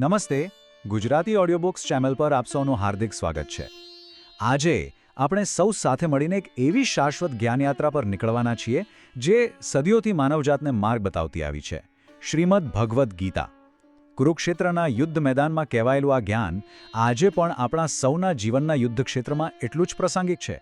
નમસ્તે, Gujarati audio books channel પર આપ સૌનું હાર્દિક સ્વાગત છે. આજે આપણે સૌ સાથે મળીને એક એવી શાશ્વત જ્ઞાનયાત્રા પર નીકળવાના છીએ, જે સદીઓથી માનવજાતને માર્ગ બતાવતી આવી છે. શ્રીમદ ભગવદ્ ગીતા. કુરુક્ષેત્રના યુદ્ધ મેદાનમાં કહેવાયેલું આ જ્ઞાન આજે પણ આપણા સૌના જીવનના યુદ્ધ ક્ષેત્રમાં એટલું જ પ્રાસંગિક છે.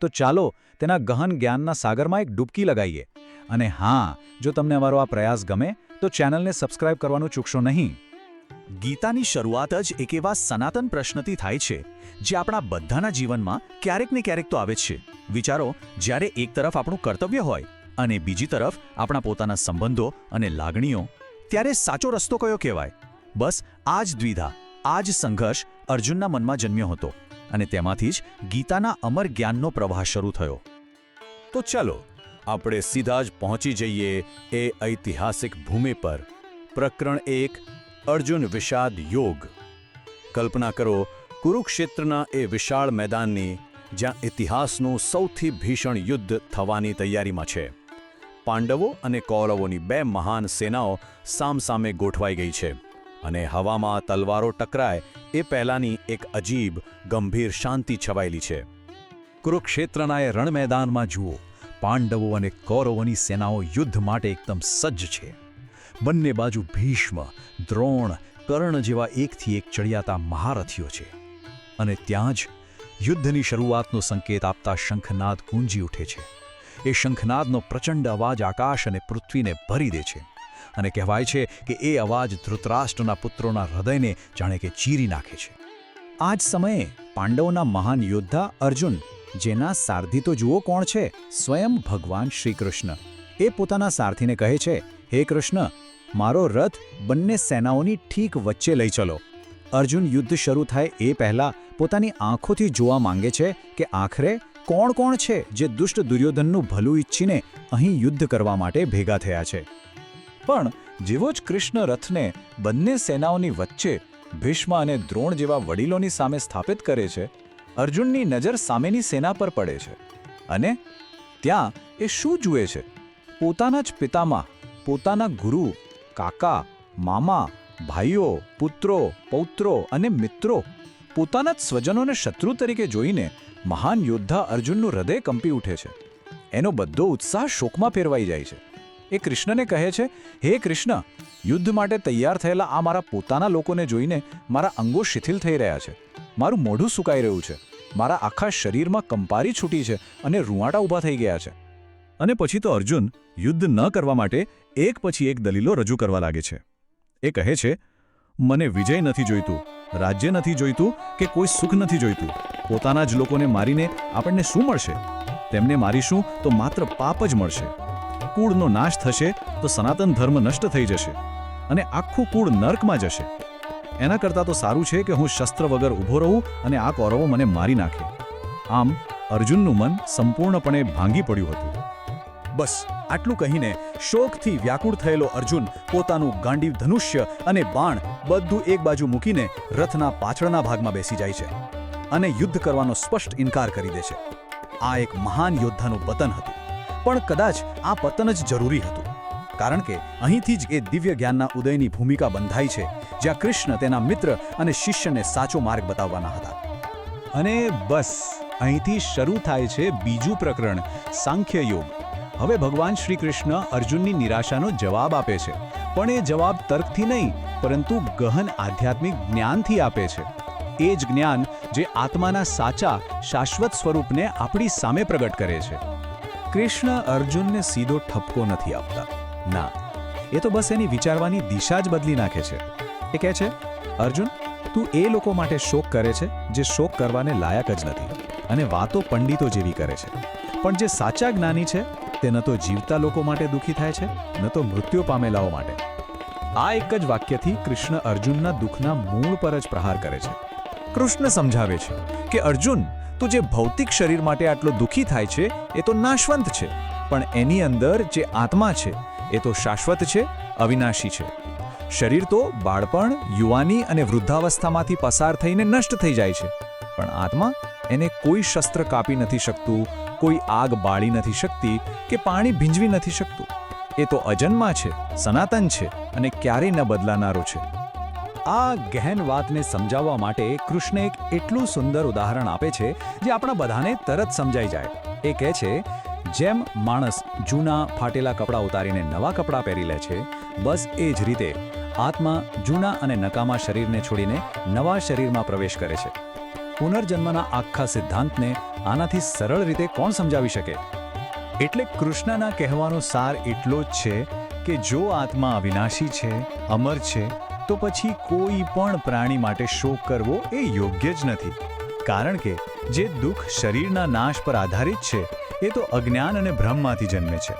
તો ચાલો તેના ગહન જ્ઞાનના સાગરમાં એક ડૂબકી લગાવીએ. અને હા, જો તમને અમારો આ પ્રયાસ ગમે, તો ચેનલને સબસ્ક્રાઇબ કરવાનું ચૂકશો નહીં. ગીતાની શરૂઆત જ એક એવા સનાતન પ્રશ્નથી થાય છે, જે આપણા બધાના જીવનમાં ક્યારેક ને ક્યારેક તો આવે છે. વિચારો, જ્યારે એક તરફ આપણું કર્તવ્ય હોય અને બીજી તરફ આપણા પોતાના સંબંધો અને લાગણીઓ, ત્યારે સાચો રસ્તો કયો કહેવાય? બસ, આ જ દ્વિધા, આ જ સંઘર્ષ અર્જુનના મનમાં જન્મ્યો હતો અને તેમાંથી જ ગીતાના અમર જ્ઞાનનો પ્રવાહ શરૂ થયો. તો ચાલો, આપણે સીધા જ પહોંચી જઈએ એ ઐતિહાસિક ભૂમિ પર. પ્રકરણ એક અર્જુન વિષાદ યોગ. કલ્પના કરો, કુરુક્ષેત્રના એ વિશાળ મેદાનની જ્યાં ઇતિહાસનું સૌથી ભીષણ યુદ્ધ થવાની તૈયારીમાં છે. પાંડવો અને કૌરવોની બે મહાન સેનાઓ સામસામે ગોઠવાઈ ગઈ છે અને હવામાં તલવારો ટકરાય એ પહેલાંની એક અજીબ, ગંભીર શાંતિ છવાયેલી છે. કુરુક્ષેત્રના એ રણમેદાનમાં જુઓ, પાંડવો અને કૌરવોની સેનાઓ યુદ્ધ માટે એકદમ સજ્જ છે. બંને બાજુ ભીષ્મ, દ્રોણ, કર્ણ જેવા એકથી એક ચડિયાતા મહારથીઓ છે. અને ત્યાં જ યુદ્ધની શરૂઆતનો સંકેત આપતા શંખનાદ ગુંજી ઉઠે છે. એ શંખનાદનો પ્રચંડ અવાજ આકાશ અને પૃથ્વીને ભરી દે છે અને કહેવાય છે કે એ અવાજ ધૃતરાષ્ટ્રના પુત્રોના હૃદયને જાણે કે ચીરી નાખે છે. આ જ સમયે પાંડવોના મહાન યોદ્ધા અર્જુન, જેના સારથી તો જુઓ કોણ છે? સ્વયં ભગવાન શ્રી કૃષ્ણ એ પોતાના સારથીને કહે છે, હે કૃષ્ણ મારો રથ બંને સેનાઓની ઠીક વચ્ચે લઈ ચલો. અર્જુન યુદ્ધ શરૂ થાય એ પહેલા પોતાની આંખોથી જોવા માંગે છે કે આખરે કોણ કોણ છે જે દુષ્ટ દુર્યોધનનું ભલું ઈચ્છીને અહીં યુદ્ધ કરવા માટે ભેગા થયા છે. પણ જેવો જ કૃષ્ણ રથને બંને સેનાઓની વચ્ચે ભીષ્મ અને દ્રોણ જેવા વડીલોની સામે સ્થાપિત કરે છે, અર્જુનની નજર સામેની સેના પર પડે છે અને ત્યાં એ શું જુએ છે? પોતાના જ પિતામાં, પોતાના ગુરુ કાકા, મામા, ભાઈઓ, પુત્રો, પૌત્રો અને મિત્રો પોતાના જ સ્વજનોને શત્રુ તરીકે જોઈને મહાન યોદ્ધા અર્જુનનું હૃદય કંપી ઉઠે છે. એનો બધો ઉત્સાહ શોકમાં ફેરવાઈ જાય છે. એ કૃષ્ણને કહે છે, હે કૃષ્ણ, યુદ્ધ માટે તૈયાર થયેલા આ મારા પોતાના લોકોને જોઈને મારા અંગો શિથિલ થઈ રહ્યા છે. મારું મોઢું સુકાઈ રહ્યું છે. મારા આખા શરીરમાં કંપારી છૂટી છે અને રૂંવાટા ઊભા થઈ ગયા છે. અને પછી તો અર્જુન યુદ્ધ ન કરવા માટે એક પછી એક દલીલો રજૂ કરવા લાગે છે. એ કહે છે, મને વિજય નથી જોઈતું, રાજ્ય નથી જોઈતું કે કોઈ સુખ નથી જોઈતું. પોતાના જ લોકોને મારીને આપણને શું મળશે? તેમને મારીશું તો માત્ર પાપ જ મળશે. કુળનો નાશ થશે તો સનાતન ધર્મ નષ્ટ થઈ જશે અને આખું કુળ નર્કમાં જશે. એના કરતાં તો સારું છે કે હું શસ્ત્ર વગર ઊભો રહું અને આ કૌરવો મને મારી નાખે. આમ અર્જુનનું મન સંપૂર્ણપણે ભાંગી પડ્યું હતું. બસ. આટલું કહીને શોકથી વ્યાકુળ થયેલો અર્જુન પોતાનું ગાંડીવ ધનુષ્ય અને બાણ બધું એક બાજુ મૂકીને રથના પાછળના ભાગમાં બેસી જાય છે અને યુદ્ધ કરવાનો સ્પષ્ટ ઇનકાર કરી દે છે. આ એક મહાન યોદ્ધાનું પતન હતું, પણ કદાચ આ પતન જ જરૂરી હતું, કારણ કે અહીંથી જ એ દિવ્ય જ્ઞાનના ઉદયની ભૂમિકા બંધાઈ છે, જ્યાં કૃષ્ણ તેના મિત્ર અને શિષ્યને સાચો માર્ગ બતાવવાના હતા. અને બસ, અહીંથી શરૂ થાય છે બીજું પ્રકરણ, સાંખ્ય યોગ. હવે ભગવાન શ્રી કૃષ્ણ અર્જુનની નિરાશાનો જવાબ આપે છે. પણ એ જવાબ તર્કથી નહીં, પરંતુ ગહન આધ્યાત્મિક જ્ઞાનથી આપે છે. એ જ જ્ઞાન જે આત્માના સાચા, શાશ્વત સ્વરૂપને આપણી સામે પ્રગટ કરે છે. કૃષ્ણ અર્જુનને સીધો ઠપકો નથી આપતા. ના, એ તો બસ એની વિચારવાની દિશા જ બદલી નાખે છે. એ કહે છે, અર્જુન, તું એ લોકો માટે શોક કરે છે જે શોક કરવાને લાયક જ નથી અને વાતો પંડિતો જેવી કરે છે. પણ જે સાચા જ્ઞાની છે તે ન તો જીવતા લોકો માટે દુઃખી થાય છે, ન તો મૃત્યુ પામેલાઓ માટે. આ એક જ વાક્યથી કૃષ્ણ અર્જુનના દુઃખના મૂળ પર જ પ્રહાર કરે છે. કૃષ્ણ સમજાવે છે કે, અર્જુન, તું જે ભૌતિક શરીર માટે આટલો દુઃખી થાય છે, એ તો નાશવંત છે, પણ એની અંદર જે આત્મા છે, એ તો શાશ્વત છે, અવિનાશી છે. શરીર તો બાળપણ, યુવાની અને વૃદ્ધાવસ્થામાંથી પસાર થઈને નષ્ટ થઈ જાય છે, પણ આત્મા એને કોઈ શસ્ત્ર કાપી નથી શકતું કોઈ આગ બાળી નથી શકતી કે પાણી ભીંજવી નથી શકતું. એ તો અજન્મા છે, સનાતન છે અને ક્યારેય ન બદલાનારો છે. આ ગહેન વાતને સમજાવવા માટે કૃષ્ણ એક એટલું સુંદર ઉદાહરણ આપે છે જે આપણા બધાને તરત સમજાઈ જાય. એ કહે છે, જેમ માણસ જૂના ફાટેલા કપડાં ઉતારીને નવા કપડાં પહેરી લે છે, બસ એ જ રીતે આત્મા જૂના અને નકામા શરીરને છોડીને નવા શરીરમાં પ્રવેશ કરે છે. પુનર્જન્મના આખા સિદ્ધાંતને આનાથી સરળ રીતે કોણ સમજાવી શકે? એટલે કૃષ્ણના કહેવાનો સાર એટલો જ છે કે જો આત્મા અવિનાશી છે, અમર છે, તો પછી કોઈ પણ પ્રાણી માટે શોક કરવો એ યોગ્ય જ નથી. કારણ કે જે દુઃખ શરીરના નાશ પર આધારિત છે, એ તો અજ્ઞાન અને ભ્રમમાંથી જન્મે છે.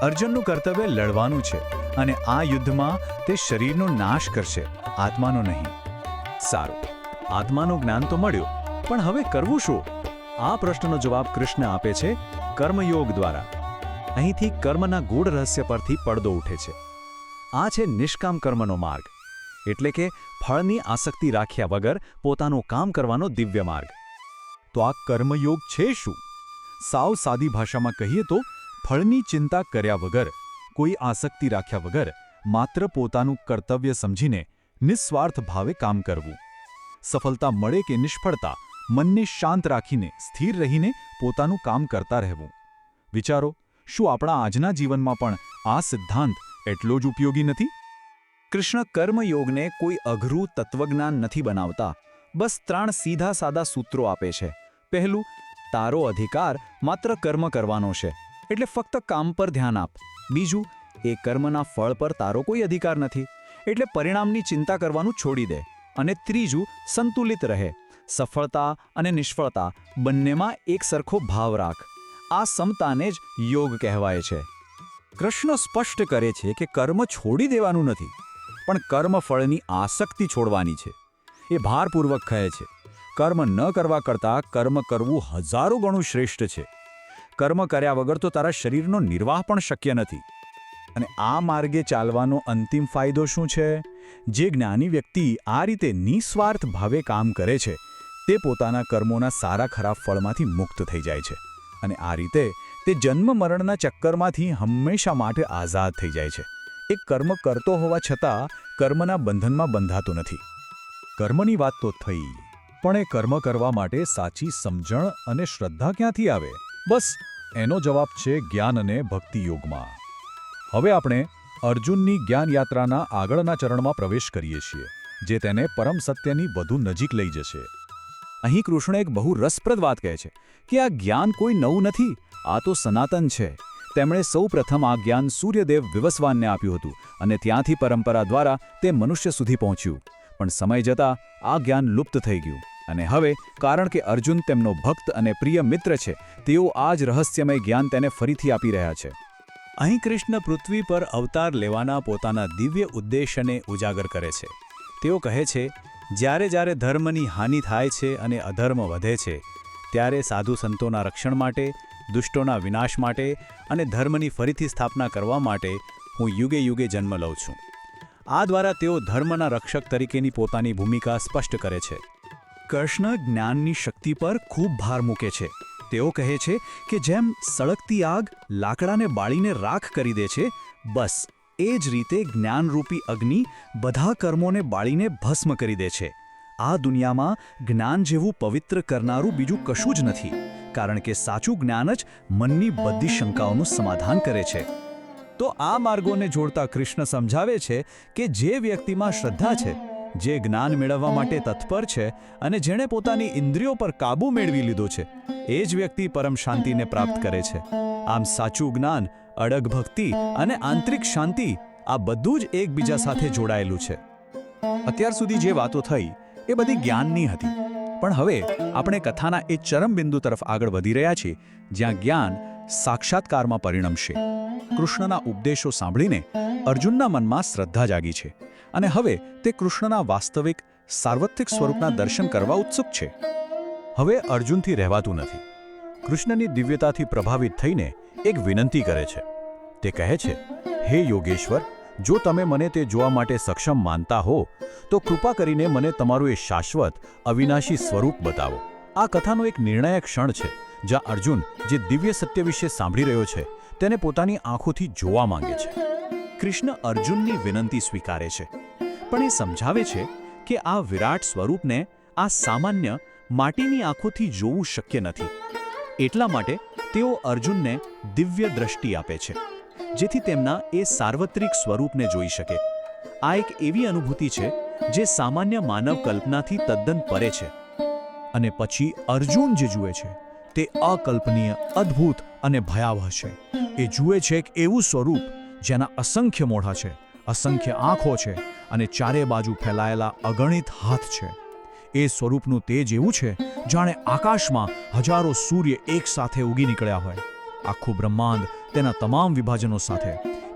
અર્જુનનું કર્તવ્ય લડવાનું છે અને આ યુદ્ધમાં તે શરીરનો નાશ કરશે, આત્માનો નહીં. સારું. આત્માનું જ્ઞાન તો મળ્યું, પણ હવે કરવું શું? આ પ્રશ્નનો જવાબ કૃષ્ણ આપે છે, કર્મયોગ દ્વારા. અહીંથી કર્મના ગૂઢ રહસ્ય પરથી પડદો ઉઠે છે. આ છે નિષ્કામ કર્મનો માર્ગ. એટલે કે ફળની આસક્તિ રાખ્યા વગર પોતાનું કામ કરવાનો દિવ્ય માર્ગ. તો આ કર્મયોગ છે શું? સાવ સાદી ભાષામાં કહીએ તો, ફળની ચિંતા કર્યા વગર, કોઈ આસક્તિ રાખ્યા વગર, માત્ર પોતાનું કર્તવ્ય સમજીને, નિસ્વાર્થ ભાવે કામ કરવું. સફળતા મળે કે નિષ્ફળતા મનને શાંત રાખીને, સ્થિર રહીને પોતાનું કામ કરતા રહેવું. વિચારો, શું આપણા આજના જીવનમાં પણ આ સિદ્ધાંત એટલો જ ઉપયોગી નથી? કૃષ્ણ કર્મયોગને કોઈ અઘરું તત્વજ્ઞાન નથી બનાવતા. બસ ત્રણ સીધા સાદા સૂત્રો આપે છે. પહેલું, તારો અધિકાર માત્ર કર્મ કરવાનો છે, એટલે ફક્ત કામ પર ધ્યાન આપ. બીજું, એ કર્મના ફળ પર તારો કોઈ અધિકાર નથી, એટલે પરિણામની ચિંતા કરવાનું છોડી દે. અને ત્રીજું, સંતુલિત રહે. સફળતા અને નિષ્ફળતા બંનેમાં એક સરખો ભાવ રાખ. આ સમતાને જ યોગ કહેવાય છે. કૃષ્ણ સ્પષ્ટ કરે છે કે કર્મ છોડી દેવાનું નથી, પણ કર્મ ફળની આસક્તિ છોડવાની છે. એ ભારપૂર્વક કહે છે, કર્મ ન કરવા કરતાં કર્મ કરવું હજારો ગણું શ્રેષ્ઠ છે. કર્મ કર્યા વગર તો તારા શરીરનો નિર્વાહ પણ શક્ય નથી. અને આ માર્ગે ચાલવાનો અંતિમ ફાયદો શું છે? જે જ્ઞાની વ્યક્તિ આ રીતે નિસ્વાર્થ ભાવે કામ કરે છે તે પોતાના કર્મોના સારા ખરાબ ફળમાંથી મુક્ત થઈ જાય છે અને આ રીતે તે જન્મ મરણના ચક્કરમાંથી હંમેશા માટે આઝાદ થઈ જાય છે. એ કર્મ કરતો હોવા છતાં કર્મના બંધનમાં બંધાતો નથી. કર્મની વાત તો થઈ, પણ એ કર્મ કરવા માટે સાચી સમજણ અને શ્રદ્ધા ક્યાંથી આવે? બસ, એનો જવાબ છે જ્ઞાન અને ભક્તિ યોગમાં હવે આપણે અર્જુનની જ્ઞાનયાત્રાના આગળના ચરણમાં પ્રવેશ કરીએ છીએ, જે તેને પરમ સત્યની વધુ નજીક લઈ જશે. અહીં કૃષ્ણ એક બહુ રસપ્રદ વાત કહે છે કે આ જ્ઞાન કોઈ નવું નથી, આ તો સનાતન છે. તેમણે સૌ પ્રથમ આ જ્ઞાન સૂર્યદેવ વિવસ્વાનને આપ્યું હતું અને ત્યાંથી પરંપરા દ્વારા તે મનુષ્ય સુધી પહોંચ્યું. પણ સમય જતાં આ જ્ઞાન લુપ્ત થઈ ગયું અને હવે, કારણ કે અર્જુન તેમનો ભક્ત અને પ્રિય મિત્ર છે, તેઓ આ જ રહસ્યમય જ્ઞાન તેને ફરીથી આપી રહ્યા છે. અહીં કૃષ્ણ પૃથ્વી પર અવતાર લેવાના પોતાના દિવ્ય ઉદ્દેશ્યને ઉજાગર કરે છે. તેઓ કહે છે જ્યારે જ્યારે ધર્મની હાનિ થાય છે અને અધર્મ વધે છે, ત્યારે સાધુ સંતોના રક્ષણ માટે, દુષ્ટોના વિનાશ માટે અને ધર્મની ફરીથી સ્થાપના કરવા માટે હું યુગે યુગે જન્મ લઉં છું. આ દ્વારા તેઓ ધર્મના રક્ષક તરીકેની પોતાની ભૂમિકા સ્પષ્ટ કરે છે. કૃષ્ણ જ્ઞાનની શક્તિ પર ખૂબ ભાર મૂકે છે. તેઓ કહે છે કે જેમ સળગતી આગ લાકડાને બાળીને રાખ કરી દે છે, બસ એ જ રીતે જ્ઞાનરૂપી અગ્નિ બધા કર્મોને બાળીને ભસ્મ કરી દે છે. આ દુનિયામાં જ્ઞાન જેવું પવિત્ર કરનારું બીજું કશું જ નથી, કારણ કે સાચું જ્ઞાન જ મનની બધી શંકાઓનું સમાધાન કરે છે. તો આ માર્ગોને જોડતા કૃષ્ણ સમજાવે છે કે જે વ્યક્તિમાં શ્રદ્ધા છે, જે જ્ઞાન મેળવવા માટે તત્પર છે અને જેણે પોતાની ઇન્દ્રિયો પર કાબૂ મેળવી લીધો છે, એ જ વ્યક્તિ પરમ શાંતિને પ્રાપ્ત કરે છે. આમ સાચું જ્ઞાન અડગ ભક્તિ અને આંતરિક શાંતિ આ બધું જ એકબીજા સાથે જોડાયેલું છે. અત્યાર સુધી જે વાતો થઈ, એ બધી જ્ઞાનની હતી. પણ હવે આપણે કથાના એ ચરમબિંદુ તરફ આગળ વધી રહ્યા છીએ, જ્યાં જ્ઞાન સાક્ષાત્કારમાં પરિણમશે. કૃષ્ણના ઉપદેશો સાંભળીને અર્જુનના મનમાં શ્રદ્ધા જાગી છે અને હવે તે કૃષ્ણના વાસ્તવિક, સાર્વત્રિક સ્વરૂપના દર્શન કરવા ઉત્સુક છે. હવે અર્જુનથી રહેવાતું નથી. કૃષ્ણની દિવ્યતાથી પ્રભાવિત થઈને એક વિનંતી કરે છે. તે કહે છે, હે યોગેશ્વર, જો તમે મને તે જોવા માટે સક્ષમ માનતા હો, તો કૃપા કરીને મને તમારું એ શાશ્વત, અવિનાશી સ્વરૂપ બતાવો. આ કથાનો એક નિર્ણાયક ક્ષણ છે, જ્યાં અર્જુન જે દિવ્ય સત્ય વિશે સાંભળી રહ્યો છે, તેને પોતાની આંખોથી જોવા માંગે છે. કૃષ્ણ અર્જુનની વિનંતી સ્વીકારે છે, પણ એ સમજાવે છે કે આ વિરાટ સ્વરૂપને આ સામાન્ય, માટીની આંખોથી જોવું શક્ય નથી. એટલા માટે તેઓ અર્જુનને દિવ્ય દ્રષ્ટિ આપે છે, જેથી તેમના એ સાર્વત્રિક સ્વરૂપને જોઈ શકે. આ એક એવી અનુભૂતિ છે, જે સામાન્ય માનવ કલ્પનાથી તદ્દન પરે છે. અને પછી અર્જુન જે જુએ છે, તે અકલ્પનીય, અદ્ભુત અને ભયાવહ છે. એ જુએ છે એક એવું સ્વરૂપ, જેના અસંખ્ય મોઢા છે, અસંખ્ય આંખો છે અને ચારે બાજુ ફેલાયેલા અગણિત હાથ છે. એ સ્વરૂપનું તેજ એવું છે, જાણે આકાશમાં હજારો સૂર્ય એક સાથે ઉગી નીકળ્યા હોય. આખું બ્રહ્માંડ તેના તમામ વિભાજનો સાથે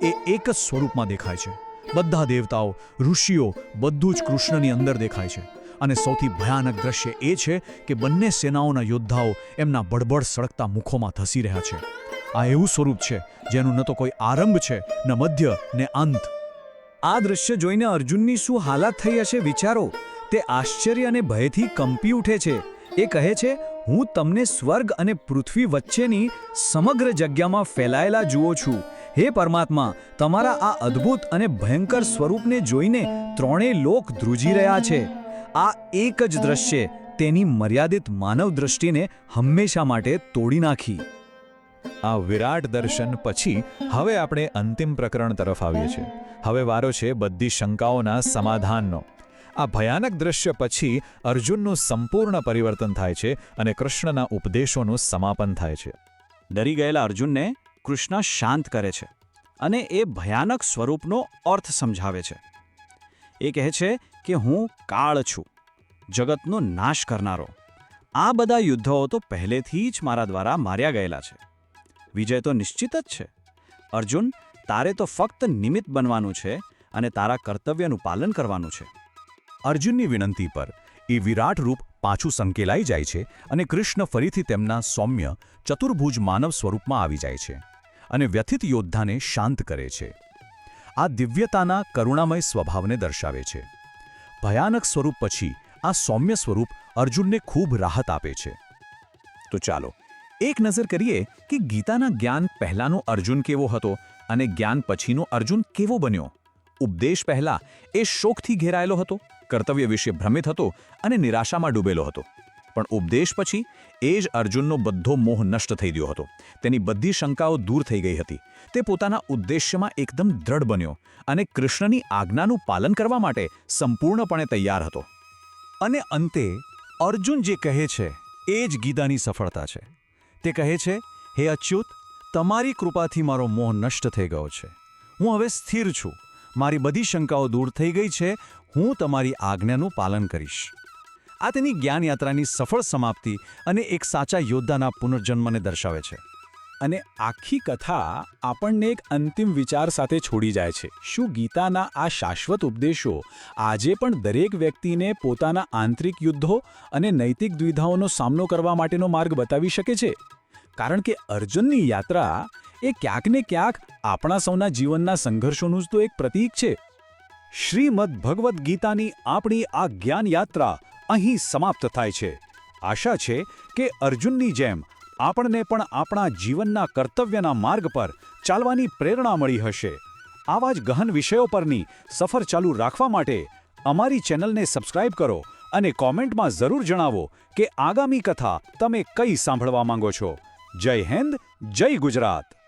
એ એક જ સ્વરૂપમાં દેખાય છે. બધા દેવતાઓ, ઋષિઓ, બધું જ કૃષ્ણની અંદર દેખાય છે. અને સૌથી ભયાનક દ્રશ્ય એ છે કે બંને સેનાઓના યોદ્ધાઓ એમના બળબડ સળગતા મુખોમાં ધસી રહ્યા છે. આ એવું સ્વરૂપ છે, જેનું ન તો કોઈ આરંભ છે, ન મધ્ય, ને અંત. આ દ્રશ્ય જોઈને અર્જુનની શું હાલાત થઈ હશે વિચારો? તે આશ્ચર્ય અને ભયથી કંપી ઉઠે છે. એ કહે છે, હું તમને સ્વર્ગ અને પૃથ્વી વચ્ચેની સમગ્ર જગ્યામાં ફેલાયેલા જુઓ છું. હે પરમાત્મા, તમારા આ અદ્ભુત અને ભયંકર સ્વરૂપને જોઈને ત્રણેય લોક ધ્રુજી રહ્યા છે. આ એક જ દ્રશ્ય તેની મર્યાદિત માનવ દૃષ્ટિને હંમેશા માટે તોડી નાખી. આ વિરાટ દર્શન પછી હવે આપણે અંતિમ પ્રકરણ તરફ આવીએ છીએ. હવે વારો છે બધી શંકાઓના સમાધાનનો. આ ભયાનક દ્રશ્ય પછી અર્જુનનું સંપૂર્ણ પરિવર્તન થાય છે અને કૃષ્ણના ઉપદેશોનું સમાપન થાય છે. ડરી ગયેલા અર્જુનને કૃષ્ણ શાંત કરે છે અને એ ભયાનક સ્વરૂપનો અર્થ સમજાવે છે. એ કહે છે કે હું કાળ છું, જગતનો નાશ કરનારો. આ બધા યુદ્ધો તો પહેલેથી જ મારા દ્વારા માર્યા ગયેલા છે. વિજય તો નિશ્ચિત જ છે. અર્જુન, તારે તો ફક્ત નિમિત્ત બનવાનું છે અને તારા કર્તવ્યનું પાલન કરવાનું છે. અર્જુનની વિનંતી પર એ વિરાટ રૂપ પાછું સંકેલાઈ જાય છે અને કૃષ્ણ ફરીથી તેમના સૌમ્ય ચતુર્ભુજ માનવ સ્વરૂપમાં આવી જાય છે અને વ્યથિત યોદ્ધાને શાંત કરે છે. આ દિવ્યતાના કરુણામય સ્વભાવને દર્શાવે છે. ભયાનક સ્વરૂપ પછી આ સૌમ્ય સ્વરૂપ અર્જુનને ખૂબ રાહત આપે છે. તો ચાલો, એક નજર કરીએ કે ગીતાના જ્ઞાન પહેલાનો અર્જુન કેવો હતો અને જ્ઞાન પછીનો અર્જુન કેવો બન્યો? ઉપદેશ પહેલા એ શોકથી ઘેરાયેલો હતો? કર્તવ્ય વિશે ભ્રમિત હતો અને નિરાશામાં ડૂબેલો હતો. પણ ઉપદેશ પછી એ જ અર્જુનનો બધો મોહ નષ્ટ થઈ ગયો હતો. તેની બધી શંકાઓ દૂર થઈ ગઈ હતી. તે પોતાના ઉદ્દેશ્યમાં એકદમ દ્રઢ બન્યો અને કૃષ્ણની આજ્ઞાનું પાલન કરવા માટે સંપૂર્ણપણે તૈયાર હતો. અને અંતે અર્જુન જે કહે છે એ જ ગીતાની સફળતા છે. તે કહે છે, હે અચ્યુત, તમારી કૃપાથી મારો મોહ નષ્ટ થઈ ગયો છે. હું હવે સ્થિર છું. મારી બધી શંકાઓ દૂર થઈ ગઈ છે. હું તમારી આજ્ઞાનું પાલન કરીશ. આ તેની જ્ઞાનયાત્રાની સફળ સમાપ્તિ અને એક સાચા યોદ્ધાના પુનર્જન્મને દર્શાવે છે. અને આખી કથા આપણને એક અંતિમ વિચાર સાથે છોડી જાય છે. શું ગીતાના આ શાશ્વત ઉપદેશો આજે પણ દરેક વ્યક્તિને પોતાના આંતરિક યુદ્ધો અને નૈતિક દ્વિધાઓનો સામનો કરવા માટેનો માર્ગ બતાવી શકે છે? કારણ કે અર્જુનની યાત્રા એ ક્યાંક ને ક્યાંક આપણા સૌના જીવનના સંઘર્ષોનું જ તો એક પ્રતીક છે. શ્રીમદ ભગવદ્ ગીતાની આપણી આ જ્ઞાનયાત્રા અહીં સમાપ્ત થાય છે. આશા છે કે અર્જુનની જેમ આપણને પણ આપણા જીવનના કર્તવ્યના માર્ગ પર ચાલવાની પ્રેરણા મળી હશે. આવા જ ગહન વિષયો પરની સફર ચાલુ રાખવા માટે અમારી ચેનલને સબસ્ક્રાઇબ કરો અને કોમેન્ટમાં જરૂર જણાવો કે આગામી કથા તમે કઈ સાંભળવા માંગો છો. જય હિન્દ, જય ગુજરાત.